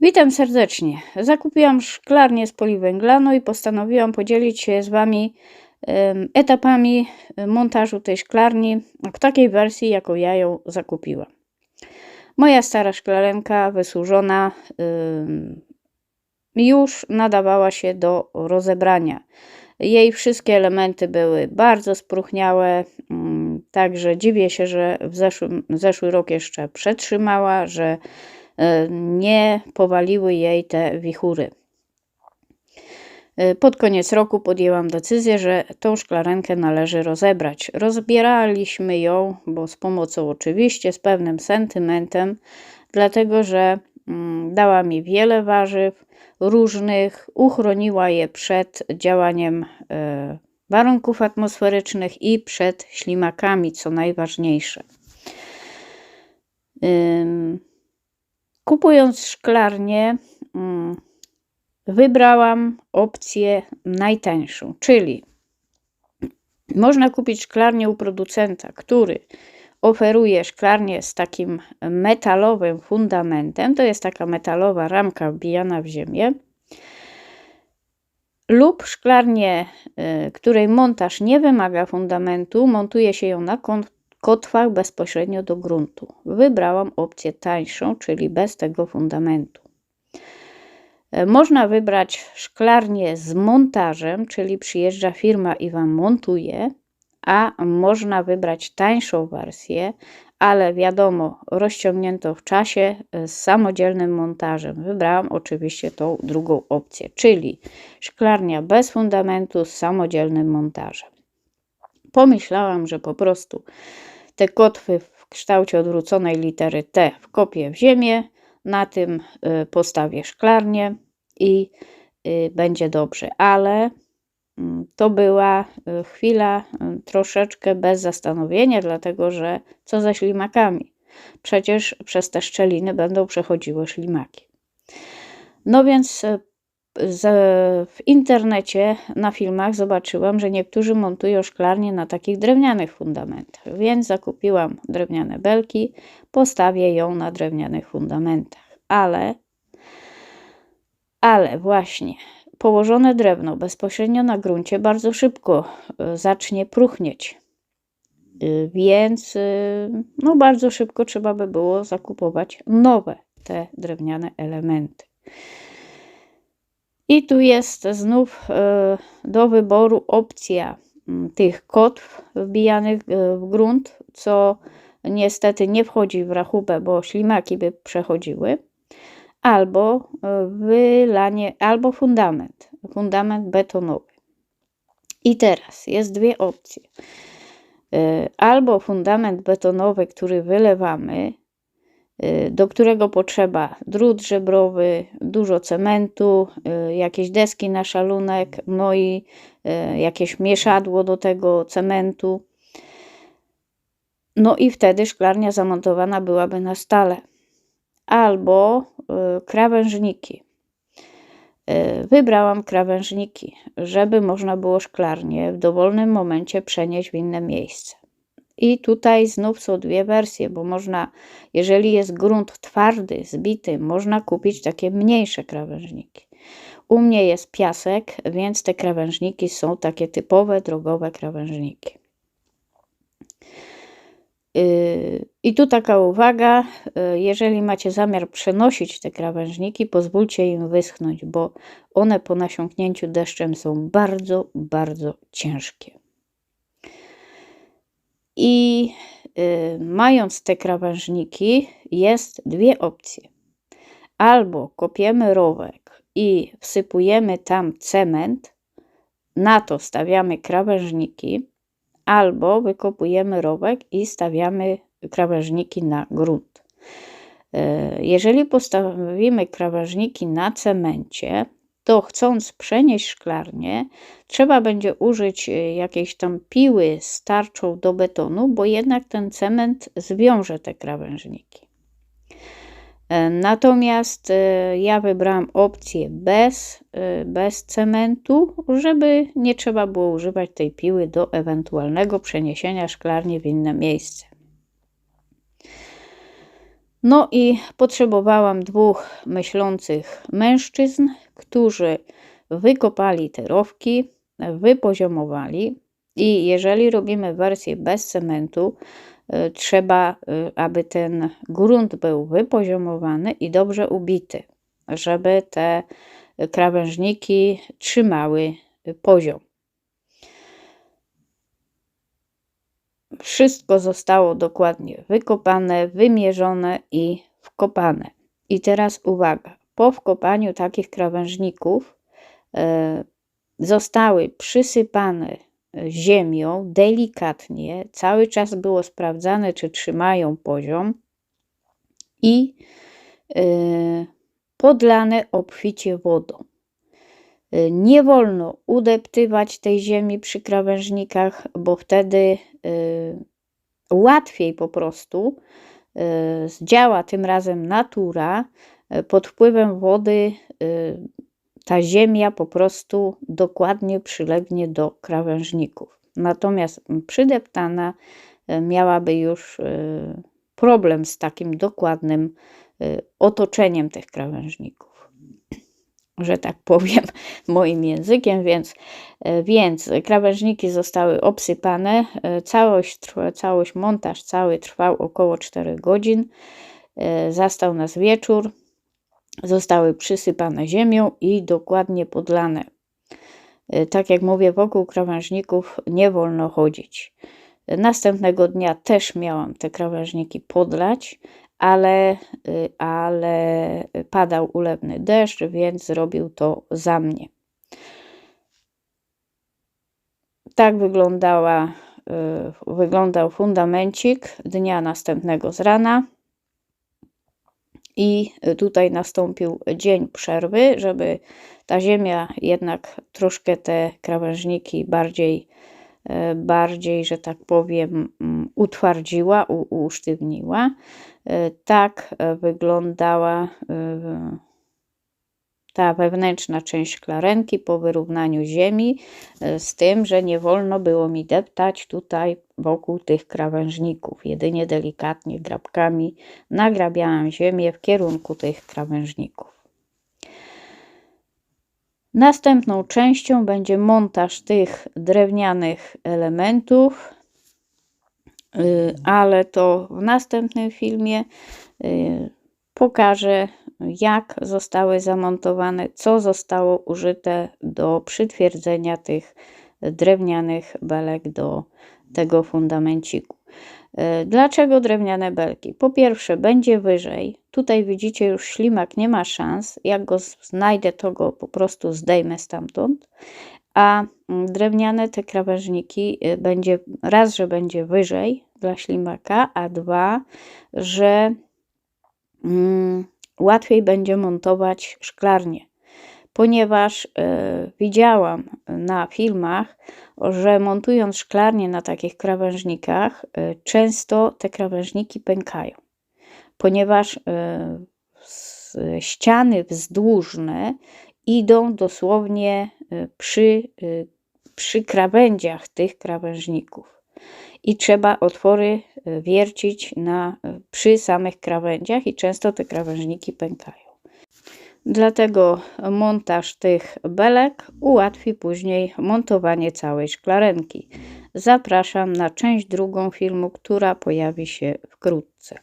Witam serdecznie. Zakupiłam szklarnię z poliwęglaną i postanowiłam podzielić się z Wami etapami e, montażu tej szklarni w takiej wersji, jaką ja ją zakupiłam. Moja stara szklarenka wysłużona już nadawała się do rozebrania. Jej wszystkie elementy były bardzo spróchniałe, mm, także dziwię się, że w zeszłym, zeszły rok jeszcze przetrzymała, że nie powaliły jej te wichury. E, Pod koniec roku podjęłam decyzję, że tą szklarenkę należy rozebrać. Rozbieraliśmy ją, bo z pomocą oczywiście, z pewnym sentymentem, dlatego że mm, dała mi wiele warzyw różnych, uchroniła je przed działaniem e, warunków atmosferycznych i przed ślimakami, co najważniejsze. Kupując szklarnię, mm, wybrałam opcję najtańszą, czyli można kupić szklarnię u producenta, który oferuje szklarnię z takim metalowym fundamentem. To jest taka metalowa ramka wbijana w ziemię. Lub szklarnię, y, której montaż nie wymaga fundamentu, montuje się ją na kotwach bezpośrednio do gruntu. Wybrałam opcję tańszą, czyli bez tego fundamentu. E, Można wybrać szklarnię z montażem, czyli przyjeżdża firma i Wam montuje, a można wybrać tańszą wersję, ale wiadomo, rozciągniętą w czasie e, z samodzielnym montażem. Wybrałam oczywiście tą drugą opcję, czyli szklarnia bez fundamentu z samodzielnym montażem. Pomyślałam, że po prostu te kotwy w kształcie odwróconej litery T wkopię w ziemię, na tym y, postawię szklarnię i y, będzie dobrze, ale mm, to była y, chwila troszeczkę bez zastanowienia, dlatego że co ze ślimakami? Przecież przez te szczeliny będą przechodziły ślimaki. No więc w internecie na filmach zobaczyłam, że niektórzy montują szklarnie na takich drewnianych fundamentach, więc zakupiłam drewniane belki, postawię ją na drewnianych fundamentach. Ale, ale właśnie położone drewno bezpośrednio na gruncie bardzo szybko y, zacznie próchnieć. Y, Więc y, no bardzo szybko trzeba by było zakupować nowe te drewniane elementy. I tu jest znów e, do wyboru opcja mm, tych kotw wbijanych e, w grunt, co niestety nie wchodzi w rachubę, bo ślimaki by przechodziły, albo e, wylanie, albo fundament, fundament betonowy. I teraz jest dwie opcje. Albo fundament betonowy, który wylewamy, do którego potrzeba drut żebrowy, dużo cementu, y, jakieś deski na szalunek, no i y, jakieś mieszadło do tego cementu. No i wtedy szklarnia zamontowana byłaby na stale. Albo y, krawężniki. Y, Wybrałam krawężniki, żeby można było szklarnię w dowolnym momencie przenieść w inne miejsce. I tutaj znów są dwie wersje, bo można, jeżeli jest grunt twardy, zbity, można kupić takie mniejsze krawężniki. U mnie jest piasek, więc te krawężniki są takie typowe, drogowe krawężniki. Yy, I tu taka uwaga, yy, jeżeli macie zamiar przenosić te krawężniki, pozwólcie im wyschnąć, bo one po nasiąknięciu deszczem są bardzo, bardzo ciężkie. I y, mając te krawężniki, jest dwie opcje. Albo kopiemy rowek i wsypujemy tam cement, na to stawiamy krawężniki, albo wykopujemy rowek i stawiamy krawężniki na grunt. Y, Jeżeli postawimy krawężniki na cemencie, to chcąc przenieść szklarnię, trzeba będzie użyć y, jakiejś tam piły z tarczą do betonu, bo jednak ten cement zwiąże te krawężniki. E, Natomiast e, ja wybrałam opcję bez, e, bez cementu, żeby nie trzeba było używać tej piły do ewentualnego przeniesienia szklarni w inne miejsce. No i potrzebowałam dwóch myślących mężczyzn, którzy wykopali te rowki, wypoziomowali i jeżeli robimy wersję bez cementu, y, trzeba, y, aby ten grunt był wypoziomowany i dobrze ubity, żeby te krawężniki trzymały poziom. Wszystko zostało dokładnie wykopane, wymierzone i wkopane. I teraz uwaga, po wkopaniu takich krawężników e, zostały przysypane ziemią delikatnie, cały czas było sprawdzane, czy trzymają poziom i e, podlane obficie wodą. E, nie wolno udeptywać tej ziemi przy krawężnikach, bo wtedy łatwiej po prostu zdziała tym razem natura, pod wpływem wody ta ziemia po prostu dokładnie przylegnie do krawężników. Natomiast przydeptana miałaby już problem z takim dokładnym otoczeniem tych krawężników że tak powiem, moim językiem, więc, więc krawężniki zostały obsypane. Całość, całość, montaż cały trwał około 4 godzin. Zastał nas wieczór. Zostały przysypane ziemią i dokładnie podlane. Tak jak mówię, wokół krawężników nie wolno chodzić. Następnego dnia też miałam te krawężniki podlać, ale, y, ale padał ulewny deszcz, więc zrobił to za mnie. Tak wyglądała, wyglądał fundamencik dnia następnego z rana. I tutaj nastąpił dzień przerwy, żeby ta ziemia jednak troszkę te krawężniki bardziej E, bardziej, że tak powiem, mm, utwardziła, usztywniła. E, tak e, wyglądała ta wewnętrzna część szklarenki po wyrównaniu ziemi, z tym, że nie wolno było mi deptać tutaj wokół tych krawężników. Jedynie delikatnie grabkami nagrabiałam ziemię w kierunku tych krawężników. Następną częścią będzie montaż tych drewnianych elementów, y, ale to w następnym filmie y, pokażę, jak zostały zamontowane, co zostało użyte do przytwierdzenia tych drewnianych belek do tego fundamenciku. E, dlaczego drewniane belki? Po pierwsze, będzie wyżej. Tutaj widzicie, już ślimak nie ma szans. Jak go znajdę, to go po prostu zdejmę stamtąd. A mm, drewniane te krawężniki e, będzie raz, że będzie wyżej dla ślimaka, a dwa, że mm, łatwiej będzie montować szklarnię ponieważ y, widziałam na filmach, że montując szklarnię na takich krawężnikach, y, często te krawężniki pękają, ponieważ y, ściany wzdłużne idą dosłownie przy, przy krawędziach tych krawężników. I trzeba otwory wiercić na, przy samych krawędziach, i często te krawężniki pękają. Dlatego montaż tych belek ułatwi później montowanie całej szklarenki. Zapraszam na część drugą filmu, która pojawi się wkrótce.